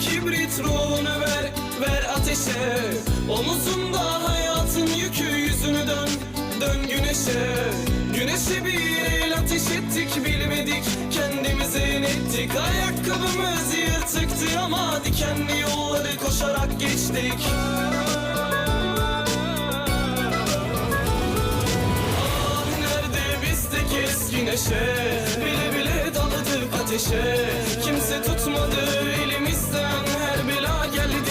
kibrit ruhunu ver ver ateşe. Omuzunda hayatın yükü yüzünü dön dön güneşe. Güneşe bir el ateş ettik bilmedik kendimize inettik Ayakkabımız yırtıktı ama dikenli yolları koşarak geçtik. Ah nerede bizdeki eski neşe? Bile bile daladık ateşe. Kimse tutmadı